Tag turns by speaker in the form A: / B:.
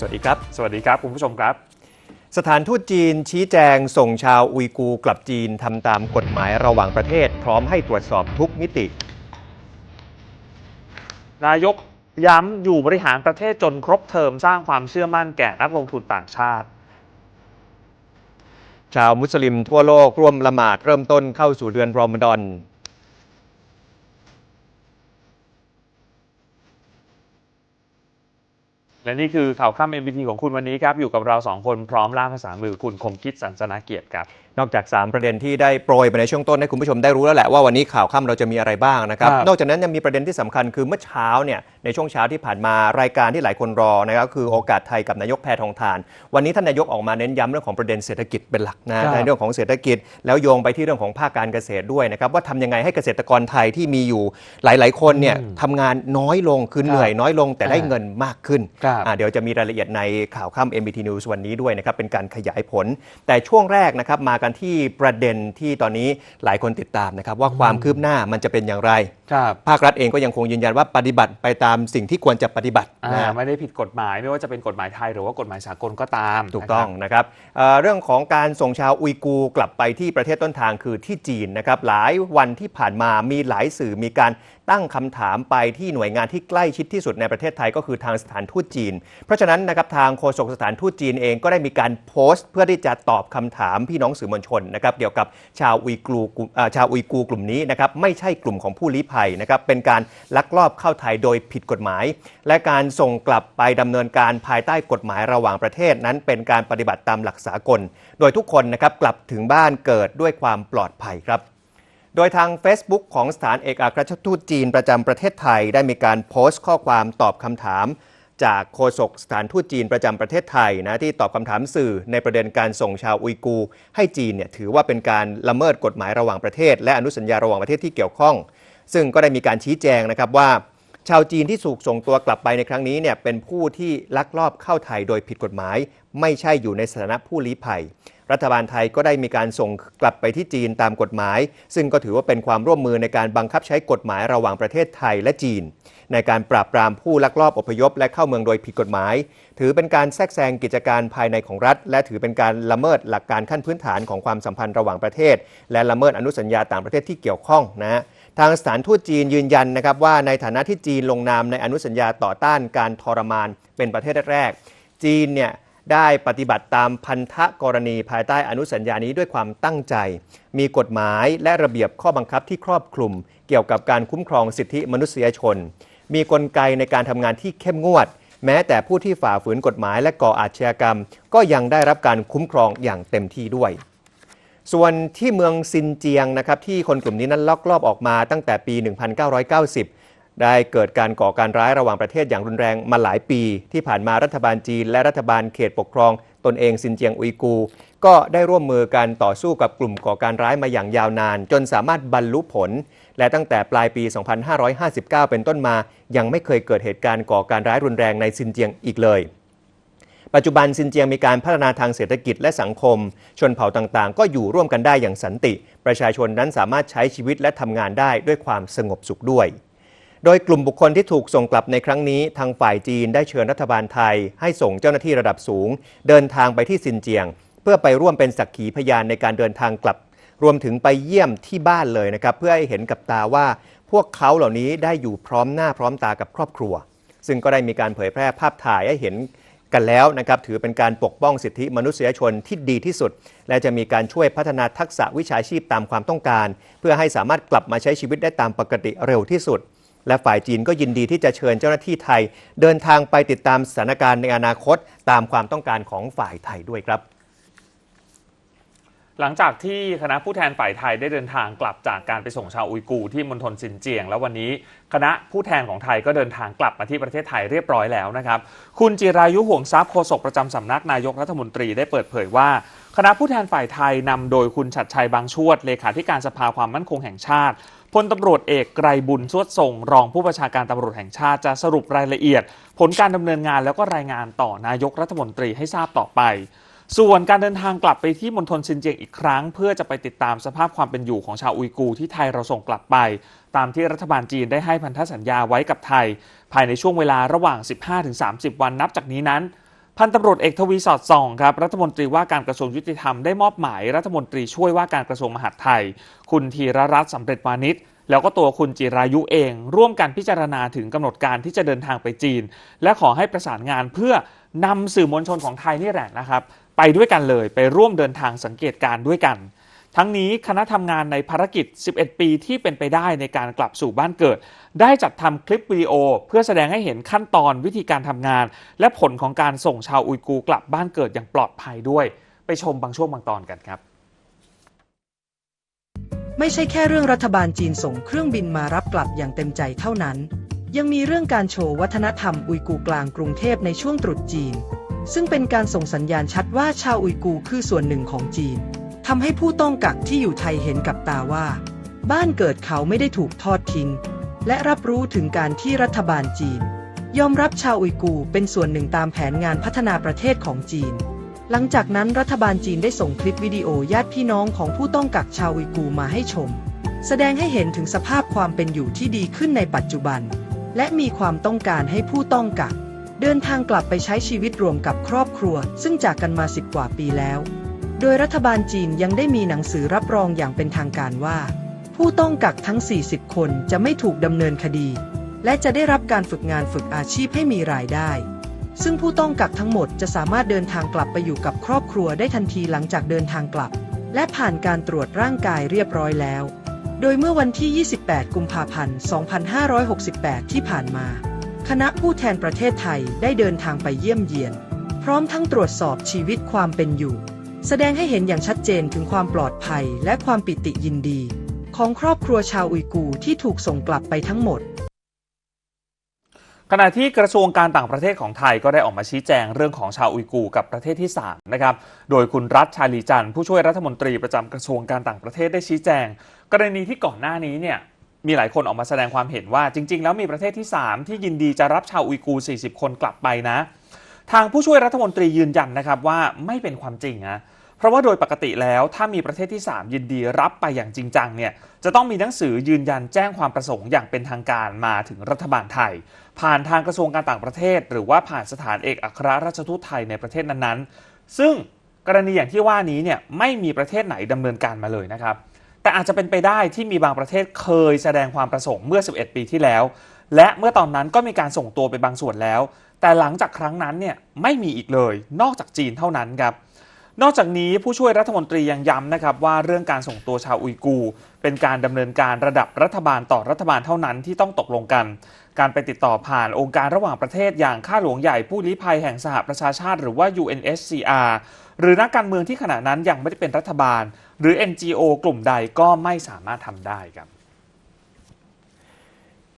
A: สวัสดีครับ
B: สวัสดีครับ คุณผู้ชมครับ
A: สถานทูตจีนชี้แจงส่งชาวอุยกูร์กลับจีนทำตามกฎหมายระหว่างประเทศ พร้อมให้ตรวจสอบทุกมิติ
B: นายกย้ำอยู่บริหารประเทศจนครบเทอมสร้างความเชื่อมั่นแก่นักลงทุนต่างชาติ
A: ชาวมุสลิมทั่วโลกร่วมละหมาดเริ่มต้นเข้าสู่เดือนรอมฎอน
B: และนี่คือข่าวข้าม MBT ของคุณวันนี้ครับ อยู่กับเราสองคนพร้อมล่าภาษามือคุณคมคิดสันสนาเกียรติครับ
A: นอกจาก 3 ประเด็นที่ได้โปรยไปในช่วงต้นให้คุณผู้ชมได้รู้แล้วแหละว่าวันนี้ข่าวค่ำเราจะมีอะไรบ้างนะครับ
B: ครับ
A: นอกจากนั้นยังมีประเด็นที่สำคัญคือเมื่อเช้าเนี่ยในช่วงเช้าที่ผ่านมารายการที่หลายคนรอนะครับคือโอกาสไทยกับนายกแพทองทาน วันนี้ท่านนายกออกมาเน้นย้ำเรื่องของประเด็นเศรษฐกิจเป็นหลักนะในเรื่องของเศรษฐกิจแล้วโยงไปที่เรื่องของภาคการเกษตรด้วยนะครับว่าทำยังไงให้เกษตรกรไทยที่มีอยู่หลาย ๆ คนเนี่ยทำงานน้อยลงคือเหนื่อยน้อยลงแต่ได้เงินมากขึ้น
B: ครับ
A: อ่าเดี๋ยวจะมีรายละเอียดในข่าวค่ำ MBT News วันนี้ด้วยนะครับ เป็นการขยายผล แต่ช่วงแรกนะครับ มากันที่ประเด็นที่ตอนนี้หลายคนติดตามนะครับ ว่าความคืบหน้ามันจะเป็นอย่างไร
B: ครับ
A: ภาครัฐเองก็ยังคงยืนยันว่าปฏิบัติไปตามสิ่งที่ควรจะปฏิบัติ
B: อ่า
A: นะ
B: ไม่ได้ผิดกฎหมาย ไม่ว่าจะเป็นกฎหมายไทยหรือว่ากฎหมายสากลก็ตาม
A: ถูกต้อง
B: นะครับ
A: นะครับเอ่อเรื่องของการส่งชาวอุยกูร์กลับไปที่ประเทศต้นทางคือที่จีนนะครับหลายวันที่ผ่านมามีหลายสื่อมีการ ตั้งคำถามไปที่หน่วยงานที่ใกล้ชิดที่สุดในประเทศไทยก็คือทางสถานทูตจีน เพราะฉะนั้นนะครับทางโฆษกสถานทูตจีนเองก็ได้มีการโพสต์ เพื่อที่จะตอบคำถามพี่น้องสื่อมวลชนนะครับเกี่ยวกับชาวอุยกูชาวอุยกูกลุ่มนี้นะครับไม่ใช่กลุ่มของผู้ลี้ภัยนะครับเป็นการลักลอบเข้าไทยโดยผิดกฎหมาย และการส่งกลับไปดำเนินการภายใต้กฎหมายระหว่างประเทศนั้น เป็นการปฏิบัติตามหลักสากล โดยทุกคนนะครับกลับถึงบ้านเกิดด้วยความปลอดภัยครับ โดยทาง Facebook ของสถานเอกอัครราชทูตจีนประจำประเทศไทย ได้มีการโพสต์ข้อความตอบคำถาม จากโฆษกสถานทูตจีนประจำประเทศไทยนะที่ตอบคำถามสื่อในประเด็นการส่งชาวอุยกูร์ให้จีนเนี่ยถือว่าเป็นการละเมิดกฎหมายระหว่างประเทศ และอนุสัญญาระหว่างประเทศที่เกี่ยวข้อง ซึ่งก็ได้มีการชี้แจงนะครับว่า ชาวจีนที่ถูกส่งตัวกลับไปในครั้งนี้เนี่ยเป็นผู้ที่ลักลอบเข้าไทยโดยผิดกฎหมาย ไม่ใช่อยู่ในสถานะผู้ลี้ภัย รัฐบาลไทยก็ได้มีการส่งกลับไปที่จีนตามกฎหมาย ซึ่งก็ถือว่าเป็นความร่วมมือในการบังคับใช้กฎหมายระหว่างประเทศไทยและจีน ในการปราบปรามผู้ลักลอบอพยพและเข้าเมืองโดยผิดกฎหมาย ถือเป็นการแทรกแซงกิจการภายในของรัฐ และถือเป็นการละเมิดหลักการขั้นพื้นฐานของความสัมพันธ์ระหว่างประเทศ และละเมิดอนุสัญญาต่างประเทศที่เกี่ยวข้องนะฮะทางสถานทูตจีนยืนยันนะครับว่าในฐานะที่จีนลงนามในอนุสัญญาต่อต้านการทรมานเป็นประเทศแรก จีนเนี่ย ได้ปฏิบัติตามพันธกรณีภายใต้อนุสัญญานี้ด้วยความตั้งใจ มีกฎหมายและระเบียบข้อบังคับที่ครอบคลุม เกี่ยวกับการคุ้มครองสิทธิมนุษยชน มีกลไกในการทำงานที่เข้มงวด แม้แต่ผู้ที่ฝ่าฝืนกฎหมายและก่ออาชญากรรม ก็ยังได้รับการคุ้มครองอย่างเต็มที่ด้วย ส่วนที่เมืองซินเจียงนะครับที่คนกลุ่มนี้นั้นลักลอบออกมาตั้งแต่ปี 1990 ได้เกิดการก่อการร้ายระหว่างประเทศอย่างรุนแรงมาหลายปี ที่ผ่านมารัฐบาลจีน และรัฐบาลเขตปกครอง ตนเองซินเจียงอุยกู ก็ได้ร่วมมือกันต่อสู้กับกลุ่มก่อการร้ายมาอย่างยาวนาน จนสามารถบรรลุผล และตั้งแต่ปลายปี 2559 เป็นต้นมา ยังไม่เคยเกิดเหตุการณ์ก่อการร้ายรุนแรงในซินเจียงอีกเลยปัจจุบันซินเจียงมีการพัฒนาทางเศรษฐกิจและสังคม ชนเผ่าต่างๆ ก็อยู่ร่วมกันได้อย่างสันติ ประชาชนนั้นสามารถใช้ชีวิตและทำงานได้ด้วยความสงบสุขด้วย โดยกลุ่มบุคคลที่ถูกส่งกลับในครั้งนี้ ทางฝ่ายจีนได้เชิญรัฐบาลไทย ให้ส่งเจ้าหน้าที่ระดับสูง เดินทางไปที่ซินเจียง เพื่อไปร่วมเป็นสักขีพยานในการเดินทางกลับ รวมถึงไปเยี่ยมที่บ้านเลยนะครับ เพื่อให้เห็นกับตาว่า พวกเขาเหล่านี้ได้อยู่พร้อมหน้าพร้อมตากับครอบครัว ซึ่งก็ได้มีการเผยแพร่ภาพถ่ายให้เห็นกันแล้วนะครับถือเป็นการปกป้องสิทธิมนุษยชนที่ดีที่สุด และจะมีการช่วยพัฒนาทักษะวิชาชีพตามความต้องการ เพื่อให้สามารถกลับมาใช้ชีวิตได้ตามปกติเร็วที่สุด และฝ่ายจีนก็ยินดีที่จะเชิญเจ้าหน้าที่ไทย เดินทางไปติดตามสถานการณ์ในอนาคตตามความต้องการของฝ่ายไทยด้วยครับ
B: หลังจากที่คณะผู้แทนฝ่ายไทยได้เดินทางกลับจากการไปส่งชาวอุยกูร์ที่มณฑลซินเจียง แล้ววันนี้คณะผู้แทนของไทยก็เดินทางกลับมาที่ประเทศไทยเรียบร้อยแล้วนะครับ คุณจิรายุห่วงทรัพย์โฆษกประจำสำนักนายกรัฐมนตรีได้เปิดเผยว่า คณะผู้แทนฝ่ายไทยนำโดยคุณชัดชัยบางชวดเลขาธิการสภาความมั่นคงแห่งชาติ พลตำรวจเอกไกรบุญสวดทรง รองผู้บัญชาการตำรวจแห่งชาติจะสรุปรายละเอียด ผลการดำเนินงานแล้วก็รายงานต่อนายกรัฐมนตรีให้ทราบต่อไป ส่วนการเดินทางกลับไปที่มณฑลซินเจียงอีกครั้ง เพื่อจะไปติดตามสภาพความเป็นอยู่ของชาวอุยกูที่ไทยเราส่งกลับไป ตามที่รัฐบาลจีนได้ให้พันธสัญญาไว้กับไทย ภายในช่วงเวลาระหว่าง 15-30 วันนับจากนี้นั้น พันตำรวจเอกทวีสอดส่องครับรัฐมนตรีว่าการกระทรวงยุติธรรมได้มอบหมายรัฐมนตรีช่วยว่าการกระทรวงมหาดไทย คุณธีรรัตน์สำเร็จวานิชแล้วก็ตัวคุณจิรายุเอง ร่วมกันพิจารณาถึงกำหนดการที่จะเดินทางไปจีน และขอให้ประสานงานเพื่อนำสื่อมวลชนของไทยนี่แหละนะครับ ไปด้วยกันเลยไปร่วมเดินทางสังเกตการด้วยกัน ทั้งนี้คณะทำงานในภารกิจ 11 ปีที่เป็นไปได้ในการกลับสู่บ้านเกิด ได้จัดทำคลิปวิดีโอ เพื่อแสดงให้เห็นขั้นตอนวิธีการทำงาน และผลของการส่งชาวอุยกูกลับบ้านเกิดอย่างปลอดภัยด้วย ไปชมบางช่วงบางตอนกันครับ
C: ไม่ใช่แค่เรื่องรัฐบาลจีนส่งเครื่องบินมารับกลับอย่างเต็มใจเท่านั้น ยังมีเรื่องการโชว์วัฒนธรรมอุยกูกลางกรุงเทพในช่วงตรุษจีน ซึ่งเป็นการส่งสัญญาณชัดว่าชาวอุยกูคือส่วนหนึ่งของจีน ทำให้ผู้ต้องกักที่อยู่ไทยเห็นกับตาว่า บ้านเกิดเขาไม่ได้ถูกทอดทิ้ง และรับรู้ถึงการที่รัฐบาลจีน ยอมรับชาวอุยกูเป็นส่วนหนึ่งตามแผนงานพัฒนาประเทศของจีน หลังจากนั้นรัฐบาลจีนได้ส่งคลิปวิดีโอญาติพี่น้องของผู้ต้องกักชาวอุยกูมาให้ชม แสดงให้เห็นถึงสภาพความเป็นอยู่ที่ดีขึ้นในปัจจุบัน และมีความต้องการให้ผู้ต้องกักเดินทางกลับไปใช้ชีวิตรวมกับครอบครัว ซึ่งจากกันมาสิบกว่าปีแล้ว โดยรัฐบาลจีนยังได้มีหนังสือรับรองอย่างเป็นทางการว่า ผู้ต้องกักทั้ง 40 คนจะไม่ถูกดำเนินคดี และจะได้รับการฝึกงานฝึกอาชีพให้มีรายได้ ซึ่งผู้ต้องกักทั้งหมดจะสามารถเดินทางกลับไปอยู่กับครอบครัวได้ทันทีหลังจากเดินทางกลับ และผ่านการตรวจร่างกายเรียบร้อยแล้ว โดยเมื่อวันที่ 28 กุมภาพันธ์ 2568 ที่ผ่านมา คณะผู้แทนประเทศไทยได้เดินทางไปเยี่ยมเยียน พร้อมทั้งตรวจสอบชีวิตความเป็นอยู่ แสดงให้เห็นอย่างชัดเจนถึงความปลอดภัยและความปิติยินดี ของครอบครัวชาวอุยกูที่ถูกส่งกลับไปทั้งหมด
B: ขณะที่กระทรวงการต่างประเทศของไทยก็ได้ออกมาชี้แจงเรื่องของชาวอุยกูกับประเทศที่ 3 นะครับ โดยคุณรัฐชาลีจันผู้ช่วยรัฐมนตรีประจำกระทรวงการต่างประเทศได้ชี้แจง กรณีที่ก่อนหน้านี้เนี่ยมีหลายคนออกมาแสดงความเห็นว่าจริง ๆ แล้วมีประเทศที่ 3 ที่ยินดีจะรับชาวอุยกู 40 คนกลับไปนะ ทางผู้ช่วยรัฐมนตรียืนยันนะครับว่าไม่เป็นความจริงนะเพราะว่าโดยปกติแล้วถ้ามีประเทศที่ 3 ยินดีรับไปอย่างจริงจังเนี่ยจะต้องมีหนังสือยืนยันแจ้งความประสงค์อย่างเป็นทางการมาถึงรัฐบาลไทย ผ่านทางกระทรวงการต่างประเทศ หรือว่าผ่านสถานเอกอัครราชทูตไทยในประเทศนั้นๆ ซึ่งกรณีอย่างที่ว่านี้เนี่ยไม่มีประเทศไหนดำเนินการมาเลยนะครับ แต่อาจจะเป็นไปได้ที่มีบางประเทศเคยแสดงความประสงค์เมื่อ 11 ปีที่แล้ว และเมื่อตอนนั้นก็มีการส่งตัวไปบางส่วนแล้ว แต่หลังจากครั้งนั้นเนี่ยไม่มีอีกเลย นอกจากจีนเท่านั้นครับนอกจากนี้ผู้ช่วยรัฐมนตรียังย้ำนะครับว่าเรื่องการส่งตัวชาวอุยกู เป็นการดำเนินการระดับรัฐบาลต่อรัฐบาลเท่านั้นที่ต้องตกลงกัน การไปติดต่อผ่านองค์การระหว่างประเทศอย่างข้าหลวงใหญ่ผู้ลี้ภัยแห่งสหประชาชาติ หรือว่า UNSCR หรือนักการเมืองที่ขณะนั้นยังไม่ได้เป็นรัฐบาล หรือ NGO กลุ่มใดก็ไม่สามารถทำได้ครับ